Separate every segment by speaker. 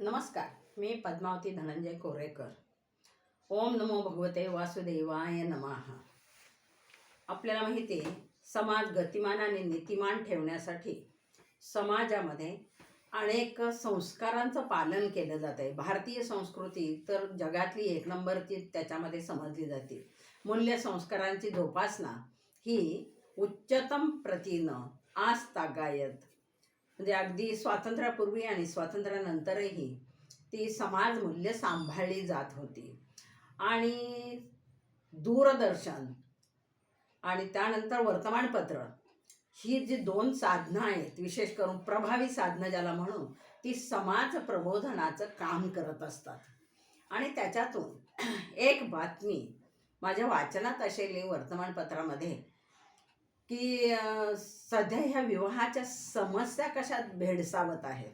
Speaker 1: नमस्कार मी पद्मावती धनंजय कोरेकर. ओम नमो भगवते वासुदेवाय नमः आपल्याला माहिती आहे समाज गतिमान आणि नीतिमान ठेवण्यासाठी समाजामध्ये अनेक संस्कारांचं पालन केलं जात आहे भारतीय संस्कृती तर जगातली एक नंबरची त्याच्यामध्ये समजली जाते. मूल्य संस्कारांची जोपासना ही उच्चतम प्रतीनं आस्तागायत म्हणजे अगदी स्वातंत्र्यापूर्वी आणि स्वातंत्र्यानंतरही ती समाज मूल्य सांभाळली जात होती. आणि दूरदर्शन आणि त्यानंतर वर्तमानपत्र ही जी दोन साधनं आहेत विशेष करून प्रभावी साधनं ज्याला म्हणू ती समाज प्रबोधनाचं काम करत असतात. आणि त्याच्यातून एक बातमी माझ्या वाचनात असेली वर्तमानपत्रामध्ये की सध्या ह्या विवाहाच्या समस्या कशा भेडसावत आहेत?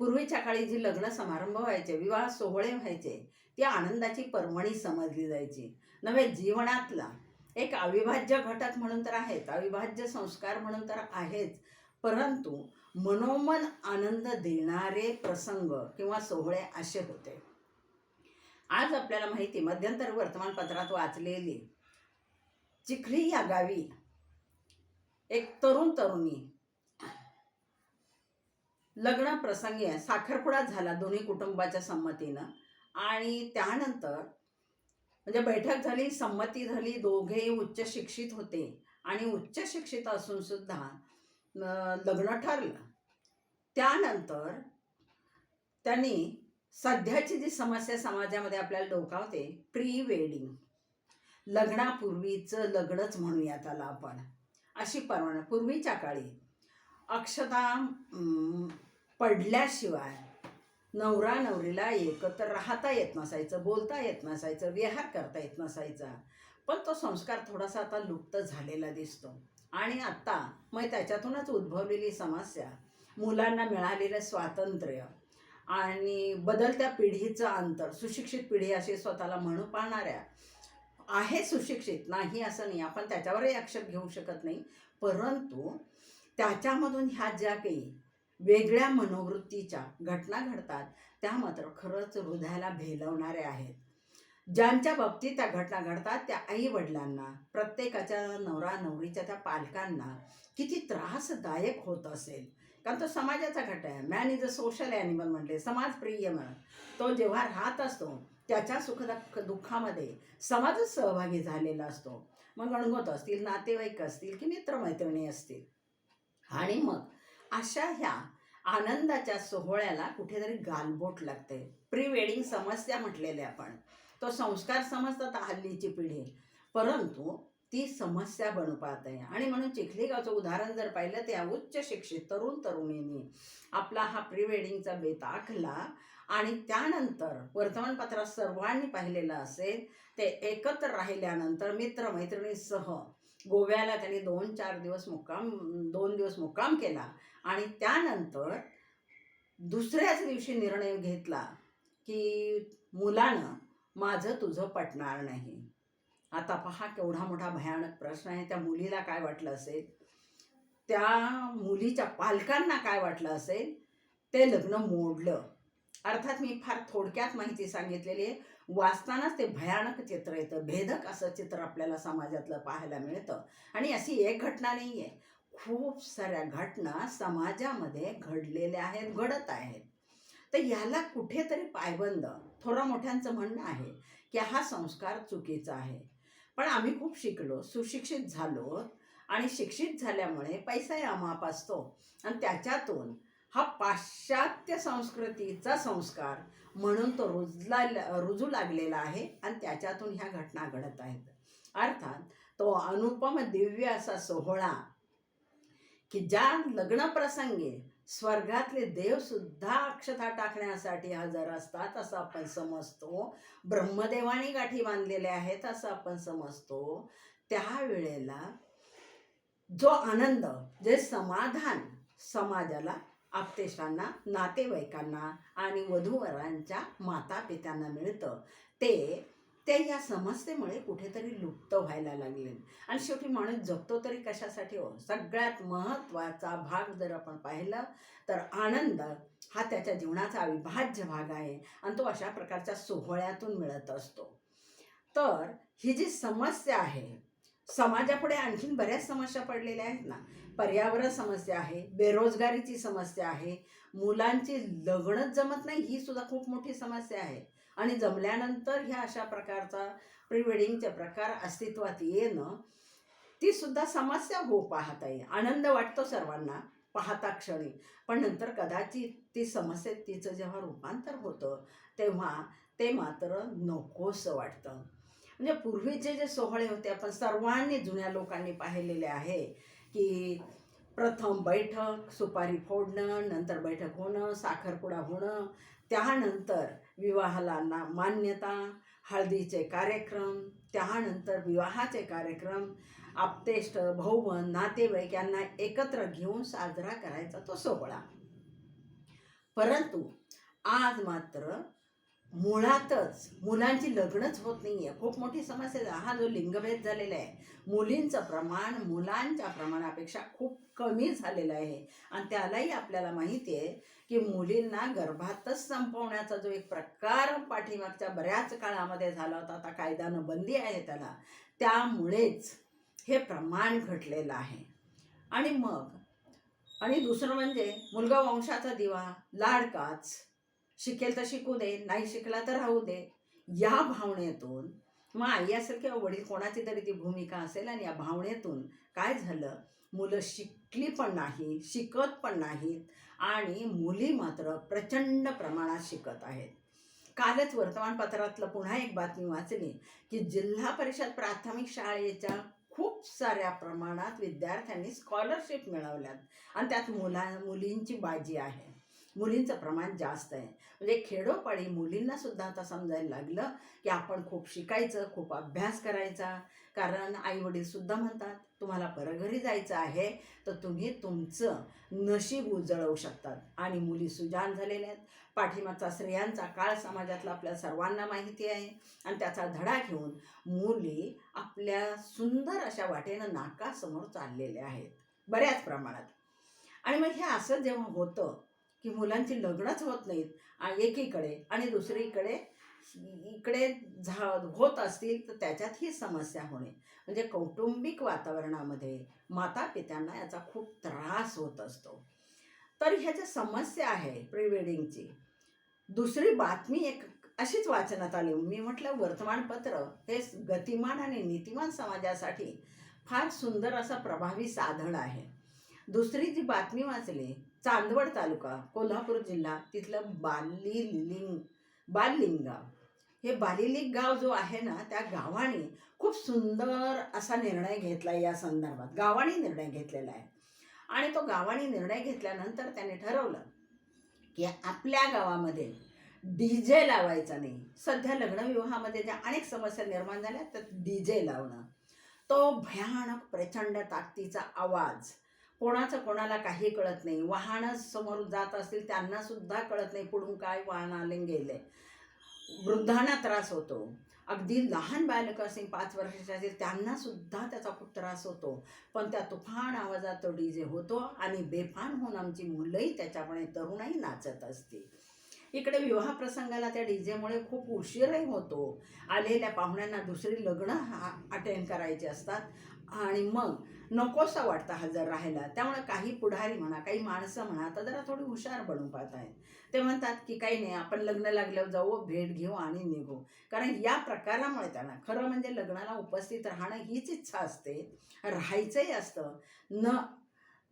Speaker 1: पूर्वीच्या काळी जी लग्न समारंभ व्हायचे विवाह सोहळे व्हायचे ती आनंदाची पर्वणी समजली जायची. नव्हे जीवनातला. एक अविभाज्य घटक म्हणून तर आहेत अविभाज्य संस्कार म्हणून तर आहेच. परंतु मनोमन आनंद देणारे प्रसंग किंवा सोहळे असे होते. आज आपल्याला माहिती मध्यंतर वर्तमानपत्रात वाचलेली चिखली या गावी एक तरुण तरुणी. लग्न प्रसंगी साखरपुडा झाला दोन्ही कुटुंबाच्या संमतीनं. आणि त्यानंतर म्हणजे बैठक झाली संमती झाली दोघेही उच्च शिक्षित होते. आणि उच्च शिक्षित असून सुद्धा लग्न ठरलं. त्यानंतर त्यांनी सध्याची जी समस्या समाजामध्ये आपल्याला डोकावते प्री वेडिंग लग्नापूर्वीचं लग्नच म्हणूया त्याला आपण. अशी परवाना पूर्वीच्या काळी अक्षता पडल्याशिवाय नवरा नवरीला एकत्र राहता येत नसायचं बोलता येत नसायचं विहार करता येत नसायचा. पण तो संस्कार थोडासा आता लुप्त झालेला दिसतो. आणि आत्ता मग त्याच्यातूनच उद्भवलेली समस्या मुलांना मिळालेलं स्वातंत्र्य आणि बदलत्या पिढीचं अंतर सुशिक्षित पिढी अशी स्वतःला म्हणू पाहणाऱ्या आहे सुशिक्षित नाही असं नाही. आपण त्याच्यावरही आक्षेप घेऊ शकत नाही. परंतु त्याच्यामधून ह्या ज्या काही वेगळ्या मनोवृत्तीच्या घटना घडतात त्या मात्र खरंच हृदयाला भेलवणाऱ्या आहेत. ज्यांच्या बाबतीत त्या घटना घडतात त्या आई वडिलांना प्रत्येकाच्या नवरा नवरीच्या त्या पालकांना किती त्रासदायक होत असेल. कारण तो समाजाचा घट आहे. Man is a social animal म्हटले समाजप्रिय म्हण तो जेव्हा राहत असतो त्याच्या सुखदुःख दुःखामध्ये समाजच सहभागी झालेला असतो. मग अणगोत असतील नातेवाईक असतील की मित्रमैत्रिणी असतील. आणि मग अशा ह्या आनंदाच्या सोहळ्याला कुठेतरी गालबोट लागते. प्री वेडिंग समस्या म्हटलेले आपण. तो संस्कार समजतात हल्लीची पिढी. परंतु ती समस्या बनू पाहत आहे. आणि म्हणून चिखलीगावचं उदाहरण जर पाहिलं त्या उच्च शिक्षित तरुण तरुणींनी आपला हा प्री वेडिंगचा बेत आखला आणि त्यानंतर वर्तमानपत्रात सर्वांनी पाहिलेलं असेल ते एकत्र राहिल्यानंतर मित्रमैत्रिणीसह गोव्याला त्यांनी दोन चार दिवस मुक्काम दोन दिवस मुक्काम केला. आणि त्यानंतर दुसऱ्याच दिवशी निर्णय घेतला की मुलानं माझं तुझं पटणार नाही. आता पहा केवढा मोठा भयानक प्रश्न आहे. त्या मुलीला काय वाटलं असेल? त्या मुलीच्या पालकांना काय वाटलं असेल? ते लग्न मोडलं. अर्थात मी फार थोडक्यात माहिती सांगितलेली आहे. वाचतानाच ते भयानक चित्र येतं. भेदक असं चित्र आपल्याला समाजातलं पाहायला मिळतं. आणि अशी एक घटना नाही आहे खूप साऱ्या घटना समाजामध्ये घडलेल्या आहेत घडत आहेत. तर याला कुठेतरी पायबंद थोडं मोठ्यांचं म्हणणं आहे की हा संस्कार चुकीचा आहे. पण आम्ही खूप शिकलो सुशिक्षित झालो आणि शिक्षित झाल्यामुळे पैसाही अमाप असतो. आणि त्याच्यातून हा पाश्चात्य संस्कृतीचा संस्कार म्हणून तो रुजला रुजू लागलेला आहे आणि त्याच्यातून ह्या घटना घडत आहेत. अर्थात तो अनुपम दिव्य असा सोहळा की ज्या लग्नप्रसंगी स्वर्गातले देव सुद्धा अक्षता टाकण्यासाठी हजर असतात असं आपण समजतो. ब्रह्मदेवानी गाठी बांधलेल्या आहेत असं आपण समजतो. त्यावेळेला जो आनंद जे समाधान समाजाला आपतेशांना नातेवाईकांना आणि वधूवरांच्या माता पित्यांना मिळतं. ते ते या समस्येमुळे कुठेतरी लुप्त व्हायला लागले. आणि शेवटी माणूस जगतो तरी कशासाठी हो? सगळ्यात महत्त्वाचा भाग जर आपण पाहिलं तर आनंद हा त्याच्या जीवनाचा अविभाज्य भाग आहे आणि तो अशा प्रकारच्या सोहळ्यातून मिळत असतो. तर ही जी समस्या आहे समाजापुढे आणखीन बऱ्याच समस्या पडलेल्या आहेत ना. पर्यावरण समस्या आहे बेरोजगारीची समस्या आहे मुलांची लग्नच जमत नाही ही सुद्धा खूप मोठी समस्या आहे. आणि जमल्यानंतर ह्या अशा प्रकारचा प्री वेडिंगचे प्रकार अस्तित्वात येणं ती सुद्धा समस्या हो पाहता येईल. आनंद वाटतो सर्वांना पाहता क्षणी. पण नंतर कदाचित ती समस्येत तिचं जेव्हा रूपांतर होतं तेव्हा ते मात्र नकोसं वाटतं. म्हणजे पूर्वीचे जे सोहळे होते आपण सर्वांनी जुन्या लोकांनी पाहिलेले आहे की प्रथम बैठक सुपारी फोडणं नंतर बैठक होणं साखरपुडा होणं त्यानंतर विवाहाला ना मान्यता हळदीचे कार्यक्रम त्यानंतर विवाहाचे कार्यक्रम आपतेष्ट भाऊबंद नातेवाईक यांना एकत्र घेऊन साजरा करायचा तो सोहळा. परंतु आज मात्र मुळातच मुलांची लग्नच होत नाही आहे खूप मोठी समस्या हा जो लिंगभेद झालेला आहे मुलींचं प्रमाण मुलांच्या प्रमाणापेक्षा खूप कमी झालेलं आहे. आणि त्यालाही आपल्याला माहिती आहे की मुलींना गर्भातच संपवण्याचा जो एक प्रकार पाठीमागच्या बऱ्याच काळामध्ये झाला होता आता कायदानं बंदी आहे त्याला त्यामुळेच हे प्रमाण घटलेलं आहे. आणि मग आणि दुसरं म्हणजे मुलगा वंशाचा दिवा लाडकाच शिकेल तर शिकू दे नाही शिकला तर राहू दे. या भावनेतून मग आई असेल किंवा वडील कोणाची तरी ती भूमिका असेल आणि या भावनेतून काय झालं? मुलं शिकली पण नाही शिकत पण नाहीत आणि मुली मात्र प्रचंड प्रमाणात शिकत आहेत. कालच वर्तमानपत्रातलं पुन्हा एक बातमी वाचली की जिल्हा परिषद प्राथमिक शाळेच्या खूप साऱ्या प्रमाणात विद्यार्थ्यांनी स्कॉलरशिप मिळवल्यात. आणि त्यात मुला मुलींची बाजी आहे. मुलींचं प्रमाण जास्त आहे. म्हणजे खेडोपाडी मुलींना सुद्धा आता समजायला लागलं की आपण खूप शिकायचं खूप अभ्यास करायचा. कारण आई वडील सुद्धा म्हणतात तुम्हाला परघरी जायचं आहे तर तुम्ही तुमचं नशीब उजळवू शकतात. आणि मुली सुजान झालेल्या आहेत. पाठीमागचा स्त्रियांचा काळ समाजातला आपल्या सर्वांना माहिती आहे. आणि त्याचा धडा घेऊन मुली आपल्या सुंदर अशा वाटेनं नाकासमोर चाललेल्या आहेत. बऱ्याच प्रमाणात. आणि मग हे असं जेव्हा होतं की मुलांची लग्नच होत नाहीत. एकीकडे आणि दुसरीकडे इकडे झा होत असतील तर त्याच्यात ही समस्या होणे. म्हणजे कौटुंबिक वातावरणामध्ये माता पित्यांना याचा खूप त्रास होत असतो. तर ह्याच्या समस्या आहे प्री वेडिंगची दुसरी बातमी एक अशीच वाचनात आली. मी म्हटलं वर्तमानपत्र हे गतिमान आणि नीतिमान समाजासाठी फार सुंदर असं प्रभावी साधन आहे. दुसरी जी बातमी वाचली चांदवड तालुका कोल्हापूर जिल्हा तिथलं बालिलिंग बालिंगाव हे बालिलिंग गाव जो आहे ना त्या गावाने खूप सुंदर असा निर्णय घेतला या संदर्भात. गावाने निर्णय घेतलेला आहे. आणि तो गावाने निर्णय घेतल्यानंतर त्याने ठरवलं की आपल्या गावामध्ये डी जे लावायचा नाही. सध्या लग्नविवाहामध्ये ज्या अनेक समस्या निर्माण झाल्या त्यात डी जे लावणं. तो भयानक प्रचंड ताकदीचा आवाज कोणाचं कोणाला काही कळत नाही. वाहनं समोर जात असतील त्यांना सुद्धा कळत नाही पुढून काय वाहन आले गेले. वृद्धांना त्रास होतो. अगदी लहान बालकं असतील पाच वर्षाचे असतील त्यांना सुद्धा त्याचा खूप त्रास होतो. पण त्या तुफान आवाजात तो डी जे होतो आणि बेफान होऊन आमची मुलंही त्याच्यामुळे तरुणही नाचत असते इकडे विवाह प्रसंगाला त्या डीजेमुळे खूप उशीरही होतो. आलेल्या पाहुण्यांना दुसरी लग्न हा अटेंड करायची असतात. आणि मग नकोसा वाटतं हजर राहायला. त्यामुळे काही पुढारी म्हणा काही माणसं म्हणा आता जरा थोडी हुशार बनून पाहत आहेत ते म्हणतात की काही नाही आपण लग्न लागल्यावर जाऊ भेट घेऊ आणि निघू. कारण या प्रकारामुळे त्यांना खरं म्हणजे लग्नाला उपस्थित राहणं हीच इच्छा असते. राहायचंही असतं. न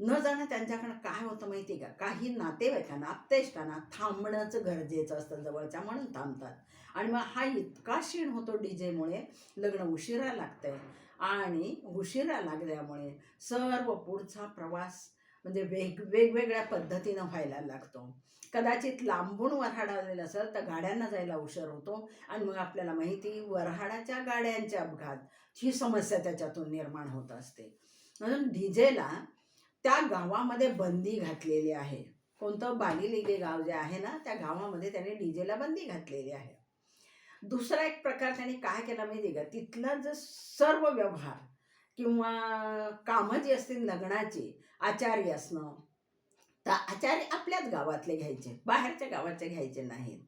Speaker 1: न जाणं त्यांच्याकडं काय होतं माहिती का? काही नातेवाईकांना आपतेष्टांना थांबणंच गरजेचं असतं जवळच्या म्हणून थांबतात. आणि मग हा इतका क्षीण होतो डी जेमुळे लग्न उशिरा लागतंय. आणि उशिरा लागल्यामुळे सर्व पुढचा प्रवास म्हणजे वेग वेगवेगळ्या पद्धतीनं व्हायला लागतो. कदाचित लांबून वऱ्हाड आलेलं असेल तर गाड्यांना जायला उशीर होतो आणि मग आपल्याला माहिती वऱ्हाडाच्या गाड्यांचे अपघात ही समस्या त्याच्यातून निर्माण होत असते. म्हणून डीजेला त्या गावामध्ये बंदी घातलेली आहे. कोणतं बालिलिगे गाव जे आहे ना त्या गावामध्ये त्याने डीजेला बंदी घातलेली आहे. दुसरा एक प्रकार त्यांनी काय केला माहिती का? तिथला जो सर्व व्यवहार किंवा कामं जी असतील लग्नाची आचारी असणं तर आचार्य आपल्याच गावातले घ्यायचे बाहेरच्या गावाचे घ्यायचे नाहीत.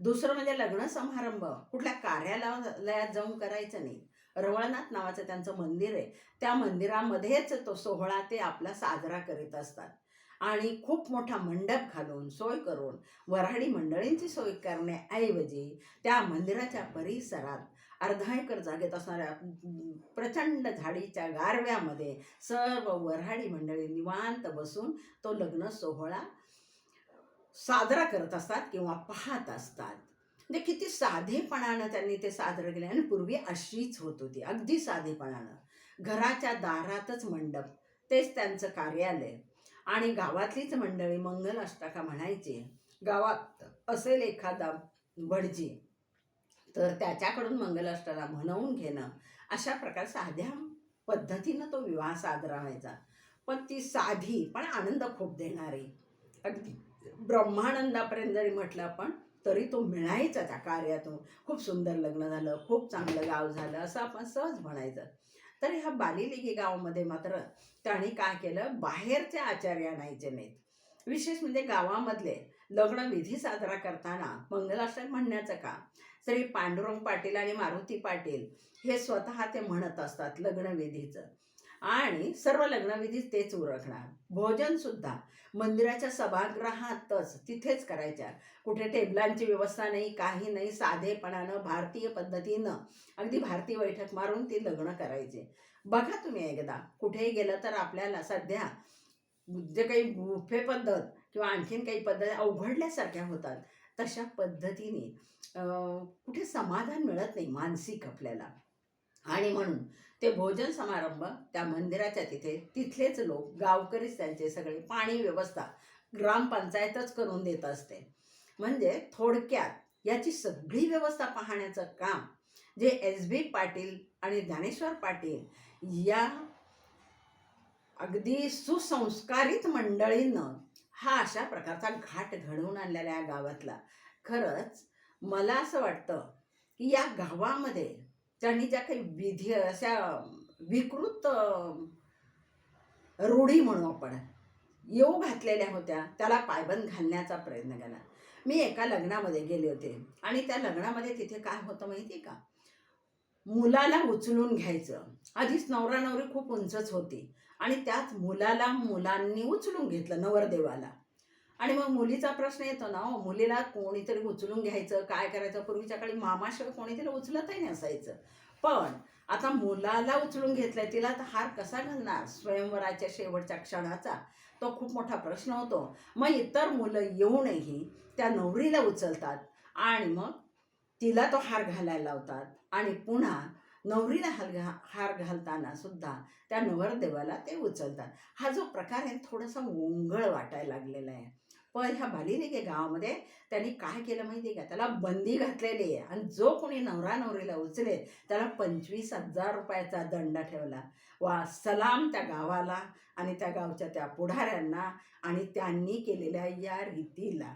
Speaker 1: दुसरं म्हणजे लग्न समारंभ कुठल्या कार्यालयात जाऊन करायचं नाही. रवळनाथ नावाचं त्यांचं मंदिर आहे. त्या मंदिरामध्येच तो सोहळा ते आपला साजरा करीत असतात. आणि खूप मोठा मंडप घालून सोय करून वऱ्हाडी मंडळींची सोय करण्याऐवजी त्या मंदिराच्या परिसरात अर्धा एकर जागेत असणाऱ्या प्रचंड झाडीच्या गारव्यामध्ये सर्व वऱ्हाडी मंडळी निवांत बसून तो लग्न सोहळा साजरा करत असतात किंवा पाहत असतात. म्हणजे किती साधेपणानं त्यांनी ते साजरं केले आणि पूर्वी अशीच होत होती अगदी साधेपणानं. घराच्या दारातच मंडप तेच त्यांचं कार्यालय. आणि गावातलीच मंडळी मंगल अष्टका म्हणायची गावात असेल एखादा भटजी तर त्याच्याकडून मंगलाष्टाला म्हणवून घेणं. अशा प्रकारे साध्या पद्धतीनं तो विवाह साजरा व्हायचा. पण ती साधी पण आनंद खूप देणारी. अगदी ब्रह्मानंदापर्यंत जरी म्हटलं आपण तरी तो मिळायचा त्या कार्यातून. खूप सुंदर लग्न झालं खूप चांगलं गाव झालं असं आपण सहज म्हणायचं. तर ह्या बालिलिगी गावामध्ये मात्र त्यांनी काय केलं? बाहेरचे आचार्य आणायचे नाहीत. विशेष म्हणजे गावामधले लग्नविधी साजरा करताना मंगलाष्टक म्हणण्याचं का श्री पांडुरंग पाटील आणि मारुती पाटील हे स्वतः ते म्हणत असतात लग्नविधीचं आणि सर्व लग्नविधी तेच ओळखणार भोजन सुद्धा मंदिराच्या सभागृहातच तिथेच करायच्या. कुठे टेबलांची व्यवस्था नाही काही नाही साधेपणानं भारतीय पद्धतीनं. अगदी भारतीय बैठक मारून ती लग्न करायचे. बघा तुम्ही एकदा कुठेही गेलं तर आपल्याला सध्या जे काही बुफे पद्धत किंवा आणखीन काही पद्धती अवघडल्यासारख्या होतात. तशा पद्धतीने कुठे समाधान मिळत नाही मानसिक आपल्याला. आणि म्हणून ते भोजन समारंभ त्या मंदिराच्या तिथे तिथलेच लोक गावकरीच त्यांचे सगळे पाणी व्यवस्था ग्रामपंचायतच करून देत असते. म्हणजे थोडक्यात याची सगळी व्यवस्था पाहण्याचं काम जे एस बी पाटील आणि ज्ञानेश्वर पाटील या अगदी सुसंस्कारित मंडळीनं हा अशा प्रकारचा घाट घडवून आणलेला या गावातला. खरंच मला असं वाटतं की या गावामध्ये त्यांनी ज्या काही विधी अशा विकृत रूढी म्हणू आपण येऊ घातलेल्या होत्या त्याला पायबंद घालण्याचा प्रयत्न केला. मी एका लग्नामध्ये गेले होते आणि त्या लग्नामध्ये तिथे काय होतं माहिती का? मुलाला उचलून घ्यायचं. आधीच नवरा नवरी खूप उंचच होती आणि त्याच मुलाला मुलांनी उचलून घेतलं नवरदेवाला. आणि मग मुलीचा प्रश्न येतो ना हो मुलीला कोणीतरी उचलून घ्यायचं काय करायचं? पूर्वीच्या काळी मामाशिवाय कोणीतरी उचलतही नसायचं. पण आता मुलाला उचलून घेतलंय तिला तर हार कसा घालणार? स्वयंवराच्या शेवटच्या क्षणाचा तो खूप मोठा प्रश्न होतो. मग इतर मुलं येऊनही त्या नवरीला उचलतात आणि मग तिला तो हार घालायला लावतात. आणि पुन्हा नवरीला हार घा हार घालताना सुद्धा त्या नवरदेवाला ते उचलतात. हा जो प्रकार आहे थोडासा ओंगळ वाटायला लागलेला आहे. पण ह्या बालिनिके गावामध्ये त्यांनी काय केलं माहिती आहे का? त्याला बंदी घातलेली आहे. आणि जो कोणी नवरा नवरीला उचलेल त्याला पंचवीस हजार रुपयाचा दंड ठेवला. वा सलाम त्या गावाला आणि त्या गावच्या त्या पुढाऱ्यांना आणि त्यांनी केलेल्या या रीतीला.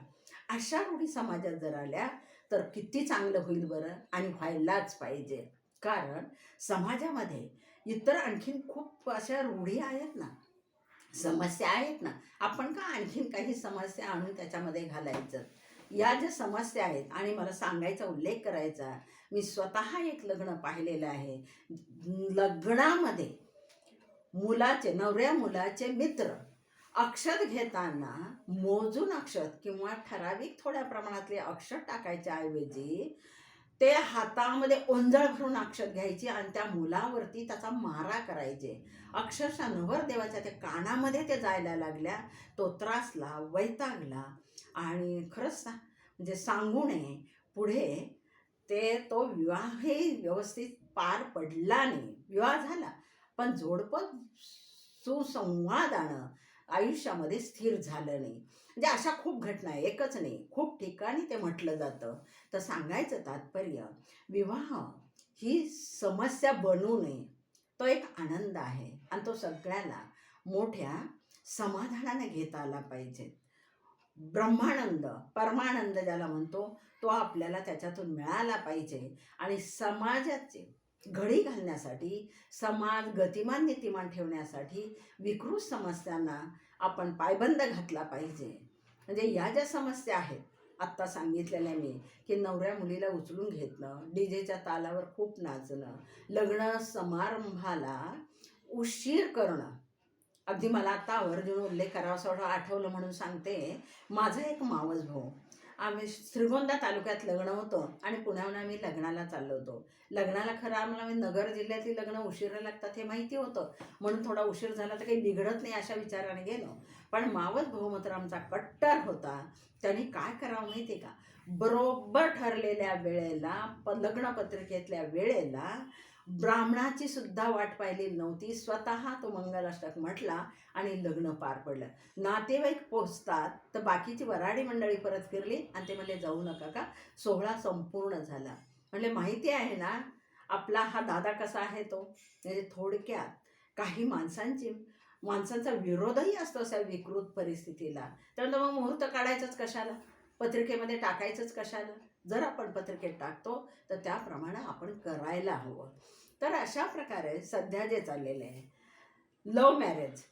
Speaker 1: अशा रूढी समाजात जर आल्या तर किती चांगलं होईल बरं? आणि व्हायलाच पाहिजे. कारण समाजामध्ये इतर आणखीन खूप अशा रूढी आहेत ना समस्या आहेत ना आपण का आणखीन काही समस्या आणून त्याच्यामध्ये घालायचं? या ज्या समस्या आहेत आणि मला सांगायचा उल्लेख करायचा मी स्वतः एक लग्न पाहिलेलं आहे. लग्नामध्ये मुलाचे नवऱ्या मुलाचे मित्र अक्षत घेताना मोजून अक्षत किंवा ठराविक थोड्या प्रमाणातले अक्षत टाकायच्या ऐवजी ते हातामध्ये ओंजळ भरून अक्षत घ्यायची आणि त्या मुलावरती त्याचा मारा करायचे. अक्षरशः नवरदेवाच्या त्या कानामध्ये ते जायला लागल्या. तो त्रासला वैतागला आणि खरंच ना म्हणजे सांगू नये पुढे ते तो विवाहही व्यवस्थित पार पडला नाही. विवाह झाला. पण जोडपं सुसंवादानं आयुष्यामध्ये स्थिर झालं नाही. म्हणजे अशा खूप घटना आहे. एकच नाही खूप ठिकाणी ते म्हटलं जातं. तर सांगायचं तात्पर्य विवाह ही समस्या बनू नये. तो एक आनंद आहे आणि तो सगळ्याला मोठ्या समाधानाने घेता आला पाहिजे. ब्रह्मानंद परमानंद ज्याला म्हणतो तो आपल्याला त्याच्यातून मिळाला पाहिजे आणि समाजाचे घडी घालण्यासाठी समाज गतिमान नीतिमान ठेवण्यासाठी विकृत समस्यांना आपण पायबंद घातला पाहिजे. म्हणजे या ज्या समस्या आहेत आत्ता सांगितलेल्या मी की नवऱ्या मुलीला उचलून घेतणं डीजेच्या तालावर खूप नाचणं लग्न समारंभाला उशीर करणं. अगदी मला आता आवर्जून उल्लेख करावासा वाटला, आठवलं म्हणून सांगते. माझा एक मावस भाऊ आम्ही श्रीगोंदा तालुक्यात लग्न होतं आणि पुण्याहून आम्ही लग्नाला चाललो होतो. लग्नाला खरं आम्हाला आम्ही नगर जिल्ह्यातली लग्न उशिरा लागतात हे माहिती होतं. म्हणून थोडा उशीर झाला तर काही बिघडत नाही अशा विचाराने गेलो. पण मावस भाऊ आमचा कट्टर होता. त्यांनी काय करावं माहिती का? बरोबर ठरलेल्या वेळेला प लग्नपत्रिकेतल्या वेळेला ब्राह्मणाची सुद्धा वाट पाहिली नव्हती. स्वतः तो मंगलाष्टक म्हटला आणि लग्न पार पडलं. नातेवाईक पोचतात तर बाकीची वराडी मंडळी परत फिरली आणि ते म्हणले जाऊ नका का? सोहळा संपूर्ण झाला. म्हणजे माहिती आहे ना आपला हा दादा कसा आहे तो? म्हणजे थोडक्यात काही माणसांची माणसांचा विरोधही असतो अशा विकृत परिस्थितीला. त्यानंतर मग मुहूर्त काढायचंच कशाला? पत्रिकेमध्ये टाकायचंच कशाला? जर आपण पत्रिकेत टाकतो तर त्याप्रमाणे आपण करायला हवं. तर अशा प्रकारे सध्या जे चाललेलं आहे लव मॅरेज.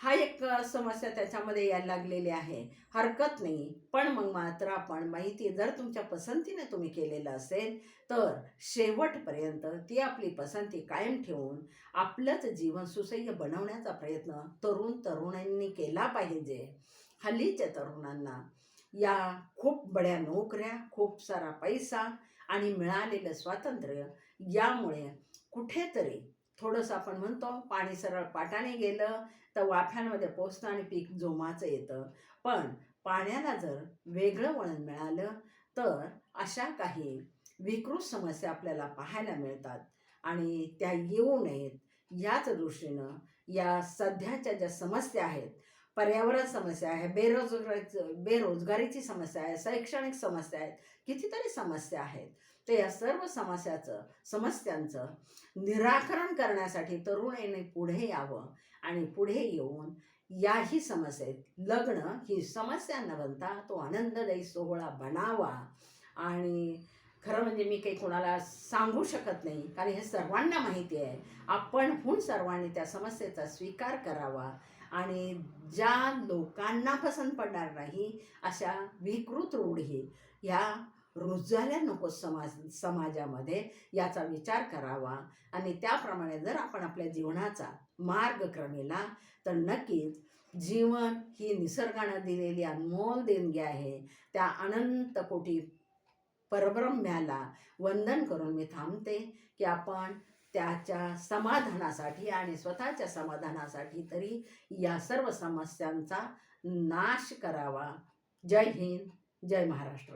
Speaker 1: हा एक समस्या त्याच्यामध्ये यायला लागलेली आहे. हरकत नाही. पण मग मात्र आपण माहिती जर तुमच्या पसंतीने तुम्ही केलेलं असेल तर शेवटपर्यंत ती आपली पसंती कायम ठेवून आपलंच जीवन सुसह्य बनवण्याचा प्रयत्न तरुण तरुणांनी केला पाहिजे. हल्लीच्या तरुणांना या खूप बड्या नोकऱ्या खूप सारा पैसा आणि मिळालेलं स्वातंत्र्य यामुळे कुठेतरी थोडंसं आपण म्हणतो पाणी सरळ पाटाने गेलं तर वाफ्यांमध्ये पोचतं आणि पीक जोमाचं येतं. पण पाण्याला जर वेगळं वळण मिळालं तर अशा काही विकृत समस्या आपल्याला पाहायला मिळतात आणि त्या येऊ नयेत. याच दृष्टीनं या सध्याच्या ज्या समस्या आहेत पर्यावरण समस्या आहे बेरोजगारीचं बेरोजगारीची समस्या आहे शैक्षणिक समस्या आहेत कितीतरी समस्या आहेत. तर या सर्व समस्याचं समस्यांचं निराकरण करण्यासाठी तरुणाईने पुढे यावं आणि पुढे येऊन याही समस्येत लग्न ही समस्या न बनता तो आनंददायी सोहळा बनावा. आणि खरं म्हणजे मी काही कोणाला सांगू शकत नाही कारण हे सर्वांना माहिती आहे. आपणहून सर्वांनी त्या समस्येचा स्वीकार करावा आणि ज्या लोकांना पसंत पडणार नाही अशा विकृत रूढी ह्या रुजायला नको समाज समाजामध्ये याचा विचार करावा. आणि त्याप्रमाणे जर आपण आपल्या जीवनाचा मार्ग क्रमेला तर नक्कीच जीवन ही निसर्गानं दिलेली अनमोल देणगी आहे. त्या अनंत कोटी परब्रह्म्याला वंदन करून मी थांबते की आपण त्याच्या समाधानासाठी आणि स्वतःच्या समाधानासाठी तरी या सर्व समस्यांचा नाश करावा. जय हिंद जय महाराष्ट्र.